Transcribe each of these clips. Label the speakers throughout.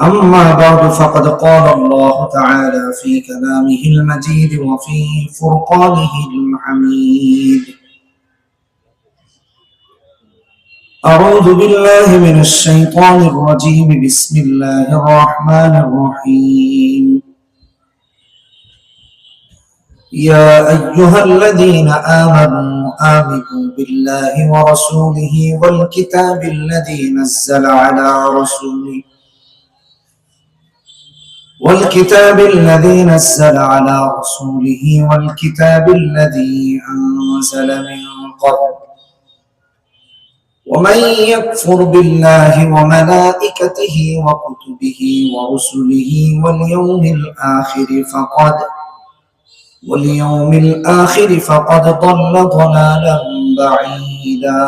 Speaker 1: أما بعد فقد قال الله تعالى في كلامه المجيد وفي فرقانه الحميد. أعوذ بالله من الشيطان الرجيم. بسم الله الرحمن الرحيم. يا أيها الذين آمنوا آمنوا بالله ورسوله والكتاب الذي نزل على رسوله والكتاب الذي نزل على رسوله والكتاب الذي أنزل من قبل. ومن يكفر بالله وملائكته وكتبه ورسله واليوم الآخر فقد واليوم الآخر فقد ضل ضلالا بعيدا.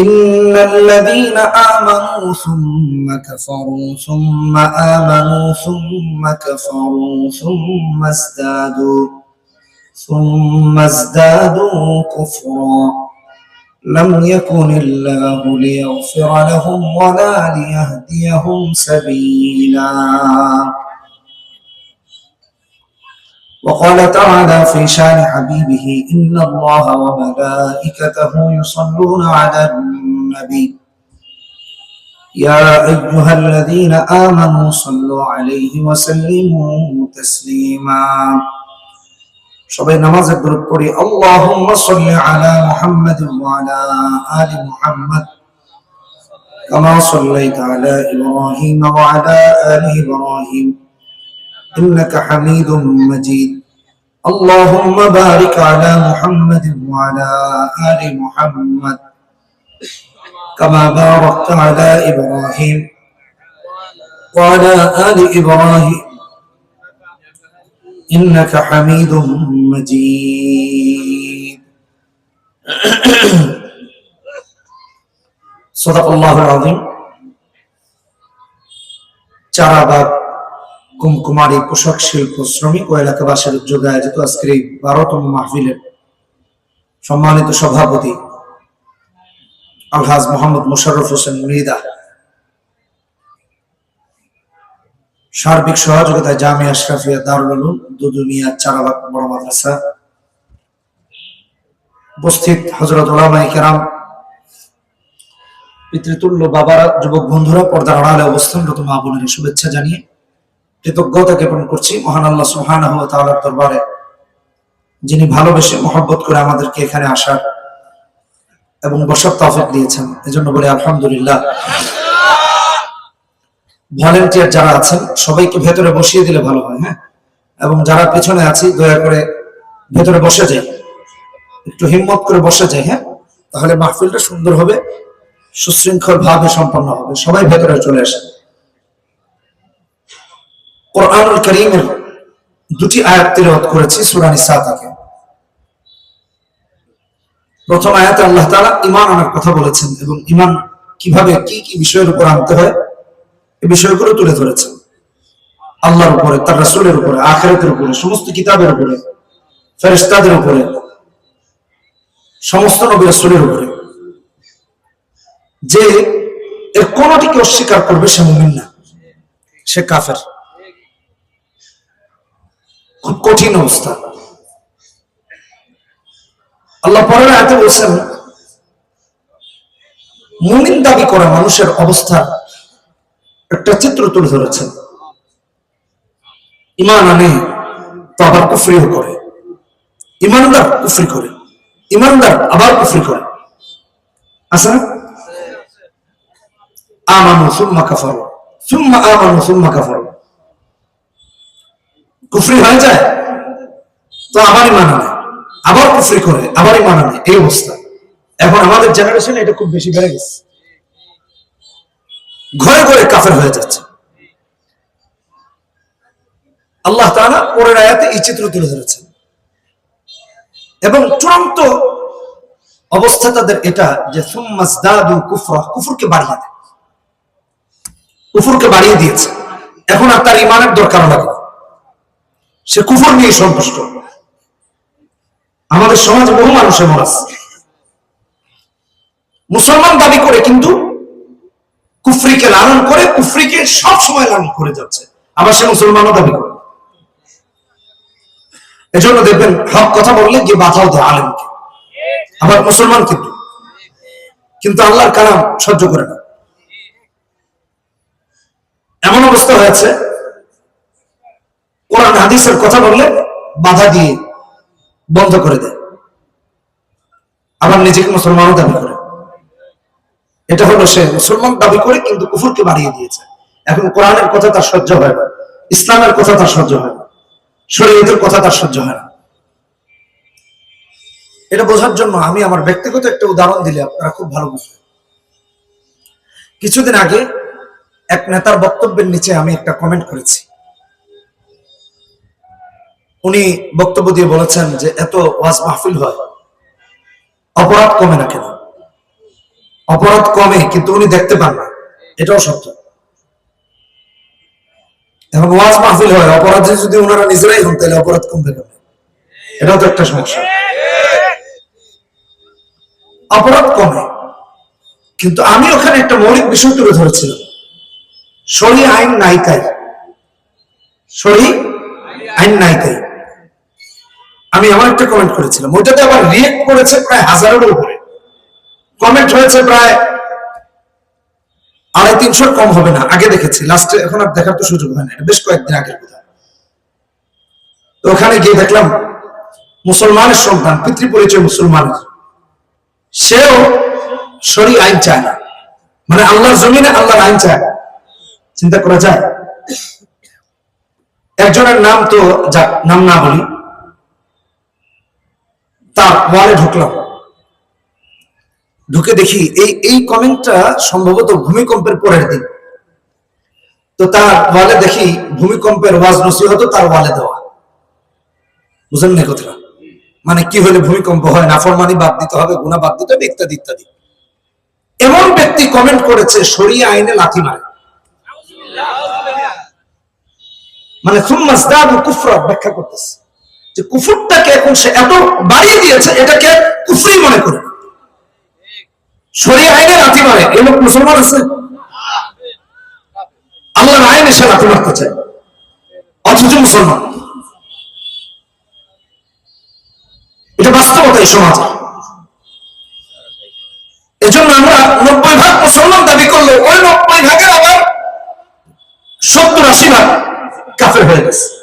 Speaker 1: إن الذين آمنوا ثم كفروا ثم آمنوا ثم كفروا ثم ازدادوا ثم ازدادوا كفرا. لم يكن الله ليغفر لهم ولا ليهديهم سبيلا. وقال تعالى في شان حبيبه إن الله وملائكته يصلون على النبي يا أيها الذين آمنوا صلوا عليه وسلموا تسليما সবাই নামাজের দরুদ পড়ি আল্লাহুম্মা সাল্লি আলা মুহাম্মাদ ওয়া আলা আলি মুহাম্মাদ কামা সাল্লাইতা আলা ইব্রাহিম ওয়া আলা আলি ইব্রাহিম إنك حميد مجيد اللهم بارك على محمد وعلى آل محمد كما باركت على إبراهيم وعلى آل إبراهيم إنك حميد مجيد صدق الله العظيم চারাবাগ কুমকুমারী পোশাক শিল্প শ্রমিক ও এলাকাবাসীর উদ্যোগে আয়োজিত আজকের এই বারোতম মাহফিলের সম্মানিত সভাপতি আলহাজ মোহাম্মদ মোশাররফ হোসেন মৃদা সার্বিক সহযোগিতায় জামিয়া আশরাফিয়া দারুল দুদুমিয়া চারাবাগ বড় মাদ্রাসা। উপস্থিত হজরত ওলামাই কেরাম, পিতৃতুল্য বাবারা, যুবক বন্ধুরা, পর্দার আড়ালে অবস্থানরত মা বোনের শুভেচ্ছা জানিয়ে কৃতজ্ঞতা জ্ঞাপন করছি। মহান আল্লাহ সুহান দরবারে, যিনি ভালোবেসে মহব্বত করে আমাদেরকে এখানে আসার এবং বসার তফিক দিয়েছেন। এজন্য বলে আলহামদুলিল্লাহ। ভলেন্টিয়ার যারা আছেন, সবাইকে ভেতরে বসিয়ে দিলে ভালো হয় হ্যাঁ? এবং যারা পেছনে আছি, দয়া করে ভেতরে বসে যাই। একটু হিম্মত করে বসে যাই হ্যাঁ? তাহলে মাহফিলটা সুন্দর হবে, সুশৃঙ্খল ভাবে সম্পন্ন হবে। সবাই ভেতরে চলে আসে। কোরআনুল করিমের দুটি আয়াত তিলাওয়াত করেছি, সূরা নিসা থেকে। প্রথম আয়াতে আল্লাহ তাআলা ঈমান আনার কথা বলেছেন এবং ঈমান কীভাবে, কি কি বিষয়ের উপর আনতে হয় বিষয়গুলো তুলে ধরেছেন। আল্লাহর উপরে, তার রাসূলের উপরে, আখিরাতের উপরে, সমস্ত কিতাবের উপরে, ফেরেশতাদের উপরে, সমস্ত নবী রাসূলের উপরে। যে এর কোনটিকে অস্বীকার করবে সে মুমিন না, সে কাফের। খুব কঠিন অবস্থা। আল্লাহ পরের আয়াতে বলছেন, মুমিন দাবি করা মানুষের অবস্থা একটা চিত্র তুলে ধরেছেন। ইমান আনে তো আবার কুফরিও করে। ইমানদার কুফরি করে। ইমানদার আবার কুফরি করে। আছে না? আমানু সুম্মা কাফারু। সুম্মা আমানু সুম্মা কাফারু। কুফরি হয়ে যায়, তো আবারই মানা নেয় আবার কুফরি করে, আবারই মানা নেয় এই অবস্থা। এখন আমাদের জেনারেশনে এটা খুব বেশি বেড়ে গেছে। ঘরে ঘরে কাফের হয়ে যাচ্ছে। আল্লাহ তাআলা পরের আয়াতে এই চিত্র তুলে ধরেছেন। এবং চূড়ান্ত অবস্থা তাদের এটা যে সুম্মাজদাদু কুফরা কুফরকে বাড়িয়ে দেয়। কুফুরকে বাড়িয়ে দিয়েছে। এখন আর তার ইমানের দরকার লাগে। সে কুফর নিয়ে সন্তুষ্ট। আমাদের সমাজে বহু মানুষ এমন আছে। মুসলমান দাবি করে কিন্তু কুফরিকে লালন করে, কুফরিকে সব সময় লালন করে যাচ্ছে। আবার সে মুসলমানও দাবি করে। এজন্য দেখবেন, হক কথা বললে গিয়ে বাধাও দেয় আলেমকে। আবার মুসলমান কিন্তু। কিন্তু আল্লাহর কালাম সহ্য করে না। এমন অবস্থা হয়েছে হাদিসের কথা বললে বাধা দিয়ে বন্ধ করে দেয়। আবার নিজেকে মুসলমানও দাবি করে। এটা হলো সে মুসলমান দাবি করে কিন্তু কুফুরকে বাড়িয়ে দিয়েছে। এখন কোরআনের কথা তার সহ্য হয় না, ইসলামের কথা তার সহ্য হয় না, শরীয়তের কথা তার সহ্য হয় না। এটা বোঝার জন্য আমি আমার ব্যক্তিগত একটা উদাহরণ দিলে আপনারা খুব ভালো বুঝবেন। কিছুদিন আগে এক নেতার বক্তব্যের নিচে আমি একটা কমেন্ট করেছি। উনি বক্তব্য দিয়ে বলেছেন যে এত ওয়াজ মাহফিল হয়, অপরাধ কমে না কেন? অপরাধ কমে, কিন্তু উনি দেখতে পান না। এটাও সত্য। এবং ওয়াজ মাহফিল হয়, অপরাধে যদি ওনারা নিজেরাই হন, তাহলে অপরাধ কমবে কেন? এটাও তো একটা সমস্যা। অপরাধ কমে, কিন্তু আমি ওখানে একটা মৌলিক বিষয় তুলে ধরেছিলাম। সরি আইন নাইকাই সরি আইন নাইকাই আমি এমন একটা কমেন্ট করেছিলাম। ওইটাতে আবার রিয়েক্ট করেছে প্রায় হাজারের উপরে। কমেন্ট হয়েছে প্রায় আড়াই তিনশোর কম হবে না। আগে দেখেছি। লাস্টে এখন আর দেখার তো সুযোগ হয় না। বেশ কয়েকদিন আগের কথা। ওখানে গিয়ে দেখলাম মুসলমানের সন্তান পিতৃ পরিচয় মুসলমানের। সেও সরি আইন চায় না। মানে আল্লাহর জমিনে আল্লাহর আইন চায় চিন্তা করা যায়? একজনের নাম তো যাক, নাম না বলি। তার ওয়ালে ঢুকলাম। ঢুকে দেখি এই এই কমেন্টটা সম্ভবত ভূমিকম্পের পরের দিন। তো তার ওয়ালে দেখি ভূমিকম্পের ওয়াজ নসিহত তার ওয়ালে দেওয়া। বুঝলেন না কথাটা? মানে কি হলে ভূমিকম্প হয়? নাফরমানি বাদ দিতে হবে গুণা বাদ দিতে হবে, ইত্যাদি ইত্যাদি। এমন ব্যক্তি কমেন্ট করেছে, সরিয়ে আইনে লাথি মারে। মানে সুম্মাজদাদু কুফরা ব্যাখ্যা করতেছে। যে কুফুরটাকে এখন সে এত বাড়িয়ে দিয়েছে, এটাকে কুফরি মনে করে। সরিয়ে আইনে লাথি মারে এই লোক মুসলমান আছে? আল্লাহর আইনে সে লাথি মারতে চায়। অথচ মুসলমান। এটা বাস্তবতা এই সমাজে। এজন্য আমরা নব্বই ভাগ মুসলমান দাবি করলে ওই নব্বই ভাগের আবার সত্তর আশি ভাগ কাফের হয়ে গেছে।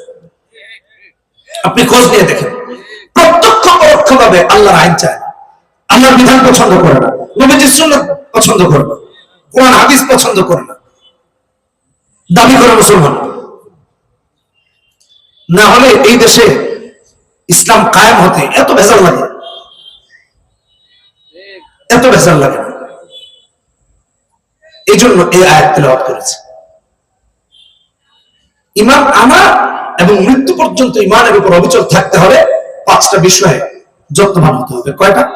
Speaker 1: আপনি খোঁজ নিয়ে দেখেন। প্রত্যক্ষ পরোক্ষ ভাবে আল্লাহর আইন চায় আল্লাহর বিধান পছন্দ করে না। নবীজির সুন্নাত পছন্দ করে না। কোরআন, হাদিস পছন্দ করে না। দাবি করে মুসলমান। না হলে এই দেশে ইসলাম কায়েম হতে এত ভেজাল লাগে। এত ভেজাল লাগে এই জন্য এই আয়াত করেছে। ইমান আনা এবং মৃত্যু পর্যন্ত ইমানের উপর অবিচল থাকতে হবে পাঁচটা বিষয়ে যত্নবান হতে হবে। কয়টা?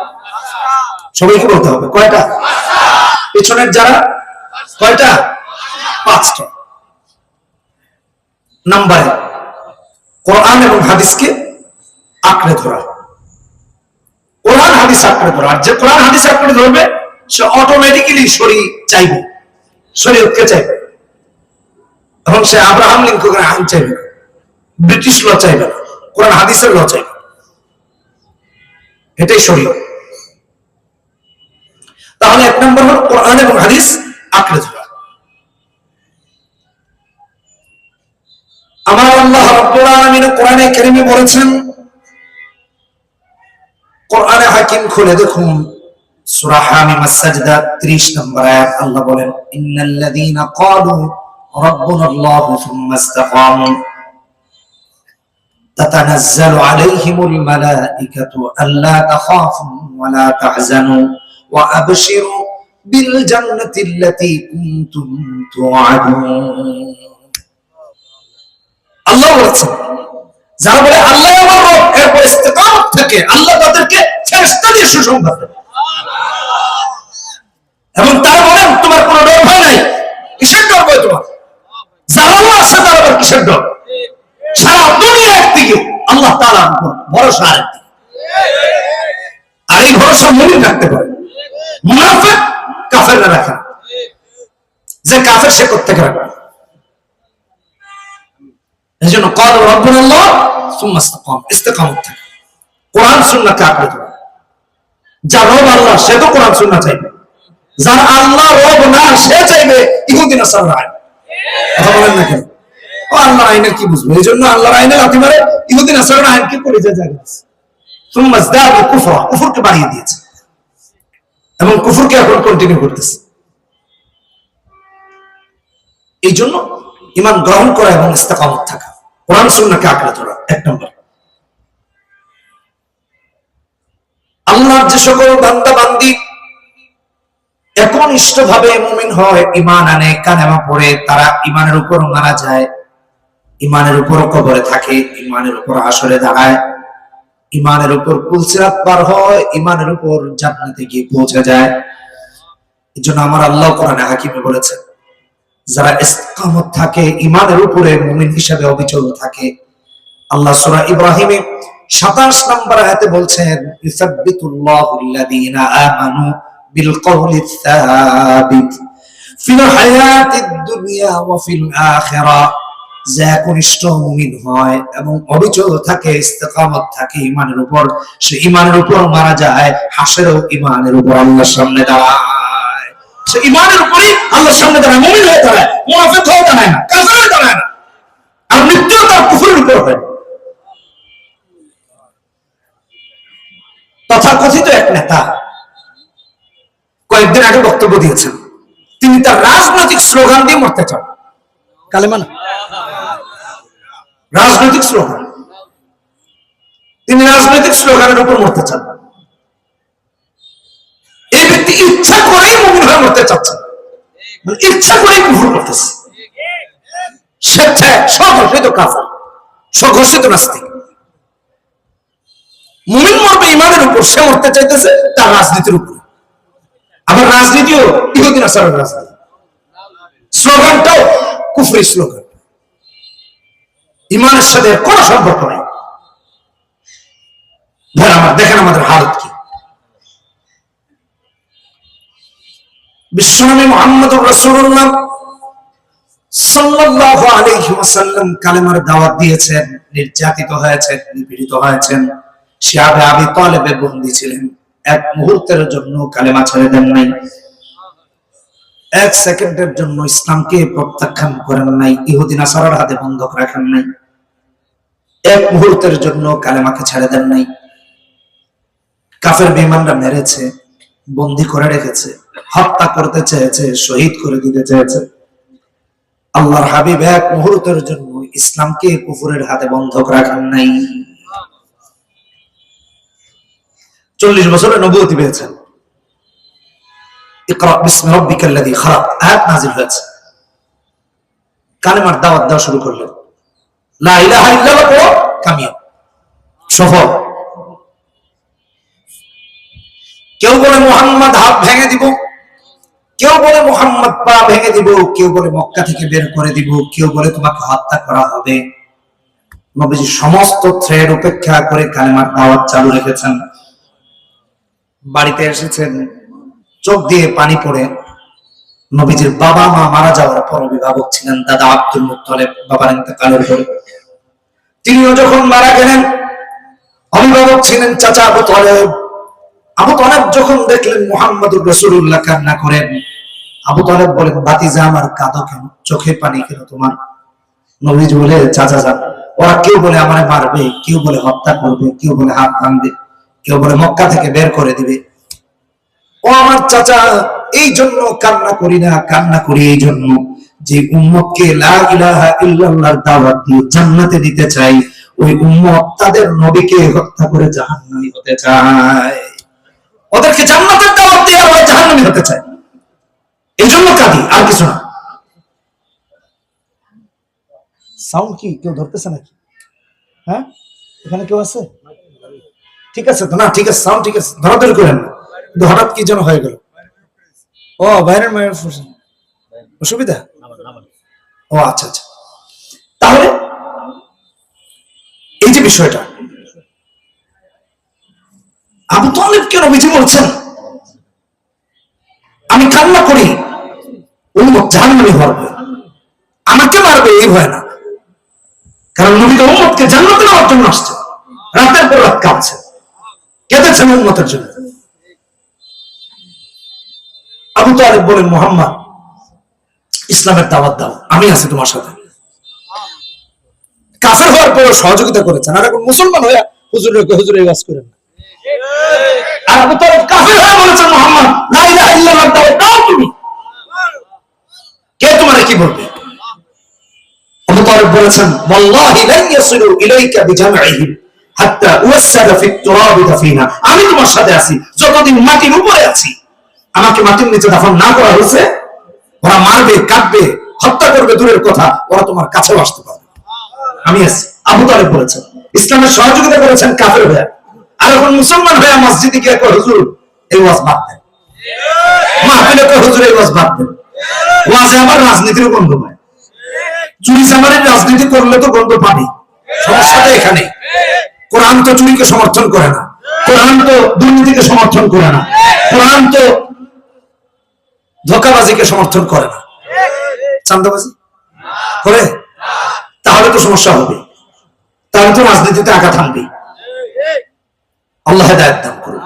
Speaker 1: সবাইকে বলতে হবে? কয়টা? পেছনের যারা? কয়টা? পাঁচটা। নাম্বার, কোরআন এবং হাদিসকে আঁকড়ে ধরা। কোরআন, হাদিস আঁকড়ে ধরা। আর যে কোরআন, হাদিস আঁকড়ে ধরবে, সে অটোমেটিক্যালি শরী চাইবে। শরীয়তকে চাইবে। এবং সে আব্রাহাম লিঙ্কনের আইন চাইবে। না ব্রিটিশ ল চাইবে না, কোরআন হাদিসের ল চাইবে এটাই শরীয়ত তাহলে এক নম্বর হল কোরআন এবং হাদিস আঁকড়ে ধরা। আমার আল্লাহ কোরআনে বলেছেন, কোরআনে হাকিম খুলে দেখুন, সূরা হামিম 30 নম্বর আল্লাহ বলেন تتنزل عليهم الملائكة ألا تخافوا ولا تحزنوا وأبشروا بالجنة التي كنتم توعدون আল্লাহ বলেছেন যারা বলে আল্লাহ আমার রব এরপর ইস্তেকামত থেকে আল্লাহ তাদেরকে ফেরেশতা দিয়ে সুসংবাদ দেন এবং তারা বলেন তোমার কোনো ডর ভয় নাই কিসের ডর ভয় তোমার যারা আল্লাহ আছে তার আবার কিসের ডর সারা দুনিয়া একদিকে আল্লাহ উপর ভরসা আর এই ভরসা মুমিন রাখতে পারে। মুনাফিক কাফেররা রাখে। যে কাফের সে করতে রাখবে। এই জন্য কল রব্বুল আল্লাহ, সুম্মা ইস্তাকাম। ইস্তেকামত থাকে। কোরআন আঁকড়ে ধরে যার রব আল্লাহ, সে তো কোরআন, সুন্নাহ চাইবে। যার আল্লাহ রব না, সে চাইবে ইহুদিন আসার আইন কথা বলেন না কেন? ও আল্লাহর আইনের কি বুঝবে? এই জন্য আল্লাহর আইনে লাথি মারে ইহুদিন আসার আইনকে করে যায় জায়গা কুফরকে বাড়িয়ে দিয়েছে। এবং এখন কন্টিনিউ করতেছে। এই জন্য ইমান গ্রহণ করা এবং থাকা। কোরআন সুন্নাহকে আঁকড়ে ধরা, এক নম্বর। আল্লাহর যে সকল বান্দা বান্দি একনিষ্ঠ ভাবে মুমিন হয় ইমান আনে কানেমা পড়ে তারা ইমানের উপর মারা যায়। ইমানের উপর কবরে থাকে, ইমানের উপর আসরে দাঁড়ায়। ইমানের উপর পুলসিরাত পার হয়, ইমানের উপর জান্নাতে গিয়ে পৌঁছে যায়। এই জন্য আমার আল্লাহ কোরআনে হাকিমে বলেছেন, যারা ইস্তেকামত থাকে, ইমানের উপরে মুমিন হিসাবে অবিচল থাকে। আল্লাহ সূরা ইব্রাহিমে 27 নম্বর আয়াতে বলছেন ইসাব্বিতুল্লাহু আমানু বিল কওলি সাবিত ফিল হায়াতিদ দুনিয়া ওয়া ফিল আখিরাহ যে একনিষ্ঠ মুমিন হয় এবং অবিচল থাকে, ইস্তেকামত থাকে ইমানের উপর। সে ইমানের উপর মারা যায়, হাসেরও ইমানের উপর আল্লাহর সামনে দাঁড়ায়। সে ইমানের উপরই আল্লাহর সামনে দাঁড়ায়, মুমিন হয়ে দাঁড়ায়, মুনাফিক হয়ে দাঁড়ায় না, কাফের হয়ে দাঁড়ায় না। আর মৃত্যু তার কুফরের উপর হয়। তথাকথিত এক নেতা কয়েকদিন আগে বক্তব্য দিয়েছেন। তিনি তার রাজনৈতিক স্লোগান দিয়ে মরতে চান। কালেমা না। রাজনৈতিক স্লোগান। তিনি রাজনৈতিক স্লোগানের উপর মরতে চান এই ব্যক্তি ইচ্ছা করেই মুমিন হয়ে মরতে চাচ্ছেন মানে ইচ্ছা করেই কুফর করতেছে সে ত্যাগ স্বঘোষিত কাফার, স্বঘোষিত নাস্তিক। মুমিন মরবে ইমানের উপর, সে মরতে চাইতেছে তার রাজনীতির উপর। আবার রাজনীতিও ইহুদিন আসারের রাজনীতি। স্লোগানটাও কুফরি স্লোগান। ইমানের সাথে কোন সম্পর্ক নেই। ভাই আমার, দেখেন আমাদের হালত কি। বিশ্বনবী দাওয়াত দিয়েছেন, নির্যাতিত হয়েছেন, নিপীড়িত হয়েছেন। শিয়াবে আবি তালেবে বন্দী ছিলেন। এক মুহূর্তের জন্য কালেমা ছেড়ে দেন নাই। এক সেকেন্ডের জন্য ইসলামকে প্রত্যাখ্যান করেন নাই। ইহুদিন আসারার হাতে বন্ধক রাখেন নাই। এক মুহূর্তের জন্য কালেমাকে ছেড়ে দেন নাই। কাফের বিমানরা মেরেছে, বন্দি করে রেখেছে, হত্যা করতে চেয়েছে, শহীদ করে দিতে চেয়েছে। আল্লাহর হাবিব এক মুহূর্তের জন্য ইসলামকে কুফুরের হাতে বন্ধক রাখেন নাই। চল্লিশ বছরে নবুয়তি পেয়েছেন। কালেমার দাওয়াত দেওয়া শুরু করলেন। কেউ বলে মোহাম্মদ হাত ভেঙে দিব, কেউ বলে মোহাম্মদ পা ভেঙে দিব, কেউ বলে মক্কা থেকে বের করে দিব, কেউ বলে তোমাকে হত্যা করা হবে। নবীজি সমস্ত থ্রেড উপেক্ষা করে কালেমার দাওয়াত চালু রেখেছেন। বাড়িতে এসেছেন, চোখ দিয়ে পানি পড়ে নবীজির বাবা মা মারা যাওয়ার পর অভিভাবক ছিলেন দাদা আব্দুল মুত্তালিব, বাবার ইন্তেকালের পরে। তিনিও যখন মারা গেলেন, অভিভাবক ছিলেন চাচা আবু তলেব। আবু তলেব যখন দেখলেন মোহাম্মদুর রসুল্লাহ কান্না করেন, আবু তলেব বলেন বাতিজা আমার কাঁদো কেন? চোখে পানি কেন তোমার? নবীজি বলে, চাচা যান, ওরা কেউ বলে আমারে মারবে, কেউ বলে হত্যা করবে, কেউ বলে হাত ভাঙবে, কেউ বলে মক্কা থেকে বের করে দিবে। ও আমার চাচা এই জন্য কান্না করি না, কান্না করি এই জন্য যে উম্মতকে লা দাওয়াত দিয়ে জান্নাতে দিতে চাই, ওই উম্মত তাদের নবীকে হত্যা করে জাহান্নামী হতে চায়। ওদেরকে জান্নাতের দাওয়াত দিয়ে ওরা জাহান্নামী হতে চায়। এই জন্য কাঁদি, আর কিছু না। সাউন্ড কি? কেউ ধরতেছে নাকি? হ্যাঁ? এখানে কেউ আছে? ঠিক আছে তো? না, ঠিক আছে সাউন্ড ঠিক আছে। ধরাধরি করেন হঠাৎ কি যেন হয়ে গেল। ও, বাইরের মায়ের। অসুবিধা? ও আচ্ছা আচ্ছা। তাহলে, এই যে বিষয়টা আবু তালেবকে নবীজি বলছেন? আমি কান্না করি। উম্মত জাহান্নামী ভয়। আমাকে মারবে, এই ভয় না। কারণ নবী জান্নাতে নেওয়ার জন্য আসছে। রাতের পর রাত কাঁদছে। কেঁদেছেন উম্মতের জন্য। আবু তালেব বলেন, মোহাম্মদ, ইসলামের দাওয়াত দাও, আমি আছি তোমার সাথে। কাফের হওয়ার পর সহযোগিতা করেছেন। আর এখন মুসলমান হয়ে হুজুর হুজুর ওয়াজ করেন। আর কে তোমার কি বলবে? বলেছেন আমি তোমার সাথে আছি, যতদিন মাটির উপরে আছি। আমাকে মাটির নিচে দাফন না করা হয়েছে ওরা মারবে কাটবে হত্যা করবে দূরের কথা ওরা তোমার কাছেও আসতে পারবে আমি আছি। আবু তালেব বলেছেন ইসলামের সহযোগিতা করেছেন কাফের হয়ে আর এখন মুসলমান হয়ে মসজিদে গিয়ে কয়, হুজুর এই ওয়াজ বাদ দেন। মাহফিলে কয়, হুজুর এই ওয়াজ বাদ দেন। ওয়াজে আবার রাজনীতির গন্ধ পায়। চুরি চামারের রাজনীতি করলে তো গন্ধ পানি সমস্যাটা এখানে কোরআন তো চুরিকে সমর্থন করে না। কোরআন তো দুর্নীতিকে সমর্থন করে না। কোরআন তো ধোকাবাজিকে সমর্থন করে না। চান্দাবাজি করে? তাহলে তো সমস্যা হবে। তাহলে তো রাজনীতিতে আঘাত আনবে আল্লাহ হেদায়ত করুন।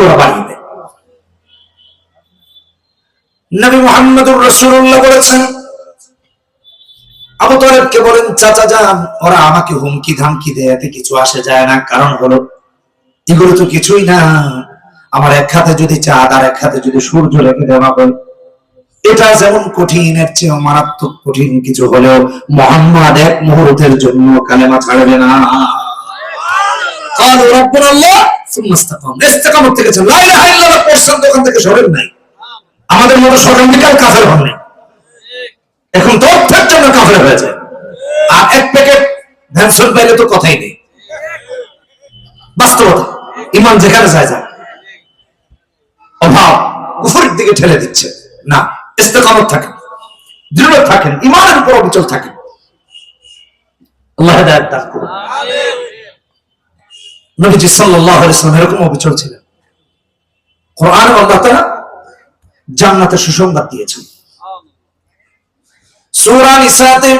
Speaker 1: ওরা বাড়িয়ে দেয়। বলেছেন, আবু তালেবকে বলেন, চাচা যান, ওরা আমাকে হুমকি ধামকি দেয় এতে কিছু আসে যায় না। কারণ হলো এগুলো তো কিছুই না। আমার এক হাতে যদি চাঁদ, আর এক হাতে যদি সূর্য রেখে দেওয়া হয়। এটা যেমন কঠিন, এর চেয়ে মারাত্মক কঠিন কিছু হলেও মোহাম্মদ এক মুহূর্তের জন্য কালেমা ছাড়বে না। আমাদের মতো সকাল বিকাল কাফের হন এখন তথ্যের জন্য কাফের হয়েছে। আর এক প্যাকেট ভ্যানসন বাইরে তো কথাই নেই। ইমান যেখানে যায় যায়। অভাব কুফরের দিকে ঠেলে দিচ্ছে। না, ইস্তেকামত থাকেন দৃঢ় থাকেন ইমানের উপর অবিচল থাকেন জান্নাতের সুসংবাদ দিয়েছেন। সূরা নিসাতে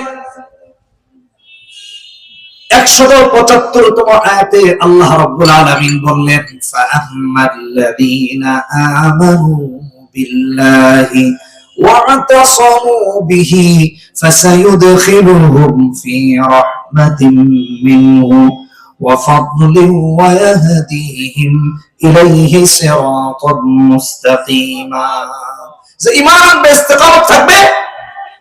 Speaker 1: 175 তম আয়াতে আল্লাহ রাব্বুল আলামিন বললেন ফাআম্মাল্লাযীনা আমানু বিল্লাহি واعتصموا به فسيدخلهم في رحمة منه وفضل ويهديهم إليه صراطا مستقيما যে ইমান আনবে ইস্তেকামত থাকবে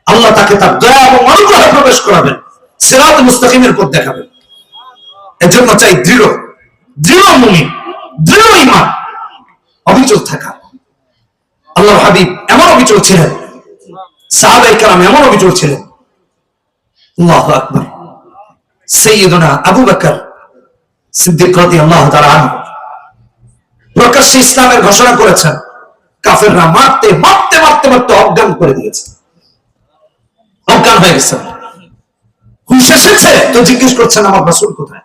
Speaker 1: আল্লাহ তাকে তার দয়া এবং অনুগ্রহে প্রবেশ করাবেন সিরাত মুস্তাকিমের পথ দেখাবেন। এজন্য চাই দৃঢ় দৃঢ় মুমিন, দৃঢ় ইমান অবিচল থাকা। আল্লাহ হাবিব এমন অবিচল ছিলেন সাহাবাই কালাম এমন অবিচল ছিলেন। আল্লাহ আকবর। সৈয়দনা আবু বকর সিদ্দিক রাদিয়াল্লাহু তাআলা আনহু প্রকাশ্যে ইসলামের ঘোষণা করেছেন, কাফেররা মারতে মারতে মারতে মারতে অজ্ঞান করে দিয়েছে। অজ্ঞান হয়ে গেছে। এসেছে তো জিজ্ঞেস করছেন আমার রাসূল কোথায়?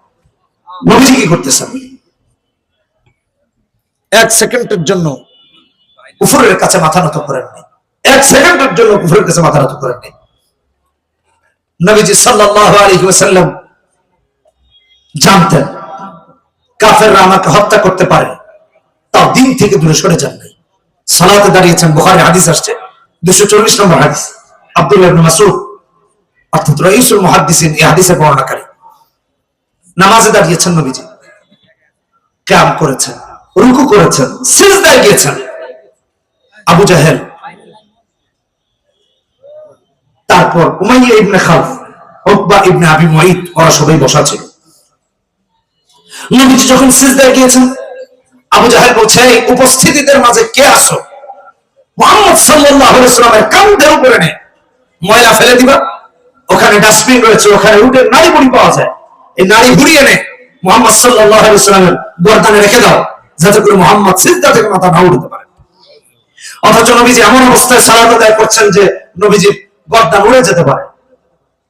Speaker 1: নবীজি কি করতেছেন? এক সেকেন্ডের জন্য কুফরের কাছে মাথা নত করেননি। এক সেকেন্ডের জন্য কুফরের কাছে মাথা নত করেননি। নবীজি সাল্লাল্লাহু আলাইহি ওয়াসাল্লাম জানতেন, কাফেররা আমাকে হত্যা করতে পারে। তাও দিন থেকে দূরে সরে যান নাই। সালাতে দাঁড়িয়েছেন বুখারী হাদিস আসছে। দুশো চল্লিশ নম্বর হাদিস। আব্দুল্লাহ মাসউদ অর্থাৎ রইসুল মুহাদ্দিসিন, এই হাদিসের বর্ণনাকারী। নামাজে দাঁড়িয়েছেন নবীজি। ক্যাম করেছেন, রুকু করেছেন, সিজদায় গিয়েছেন। Abu Jahl. তারপর Umayyah ibn Khalaf, Uqba ibn Abi Muait ওরা সবাই বসা ছিল। নবীজি যখন সিজদায় গিয়েছেন, আবু জাহেল বলছে, "এই উপস্থিতিদের মাঝে কে আসো মোহাম্মদ সাল্লাল্লাহু আলাইহি সাল্লামের কাঁধের উপরে নে ময়লা ফেলে দিবা। ওখানে ডাস্টবিন রয়েছে, ওখানে উঠে নাড়ি বুড়ি পাওয়া যায়। এই নাড়ি ঘুরিয়ে নে মোহাম্মদ সাল্লামের গর্দানে রেখে দাও, যাতে করে মোহাম্মদ সিজদা থেকে মাথা না উঠতে পারে। অথচ নবীজি এমন অবস্থায় সালাত আদায় করছেন যে নবীজির গর্দান উড়ে যেতে পারে।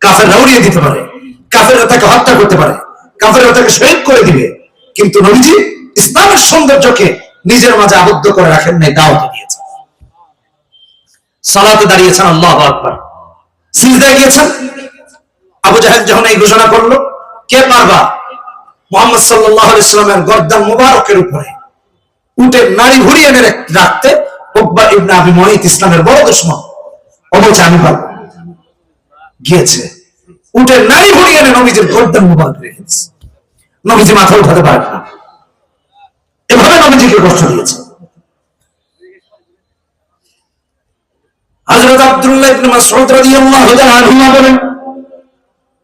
Speaker 1: কাফেররা উড়িয়ে দিতে পারে। কাফেররা তাকে হত্যা করতে পারে। কাফেররা তাকে শহীদ করে দিবে। কিন্তু নবীজি ইসলামের সৌন্দর্যকে নিজের মাঝে আবদ্ধ করে রাখেন নাই, দাওয়াত দিয়েছেন। সালাতে দাঁড়িয়েছেন, আল্লাহ আকবার। সিজদায় গিয়েছেন? আবু জাহেল যখন এই ঘোষণা করল, কে পারবা মোহাম্মদ সাল্লামের গর্দান মুবারকের উপরে। উঠে নারী ঘুরিয়ে এনে রাখতে উকবা ইবনে আবি মুঈত ইসলামের বড় দুশমন। ও আমি পারব গিয়েছে। উঠে নারী ঘুরিয়ে এনে নবীজির গর্দান মুবারক রেখেছে নবীজি মাথা উঠাতে পারেন না। এভাবে নবীজিকে কষ্ট দিয়েছে। হযরত আব্দুল্লাহ ইবনে মাসউদ রাদিয়াল্লাহু তাআলা বলেন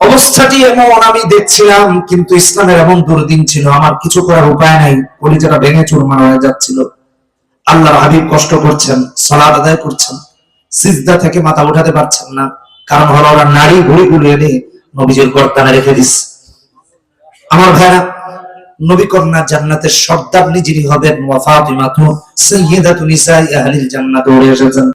Speaker 1: অবস্থাটি এমন, আমি দেখছিলাম, কিন্তু ইসলামের এমন দুর্দিন ছিল, আমার কিছু করার উপায় নাই, কলিজাটা ভেঙে চুরমার হয়ে যাচ্ছিল। আল্লাহর হাবিব কষ্ট করছেন সালাদ আদায় করছেন, সিজদা থেকে মাথা উঠাতে পারছেন না, কারণ হলো ওরা নারী ঘুরি ঘুরি এনে নবীজির গর্দানে রেখে দিস। আমার ভাইরা, নবী কন্যা জান্নাতের সর্দারনি যিনি হবেন, ওয়া ফাতিমাতু সাইয়্যিদাতু নিসাই আহলিল জান্নাত এসেছেন।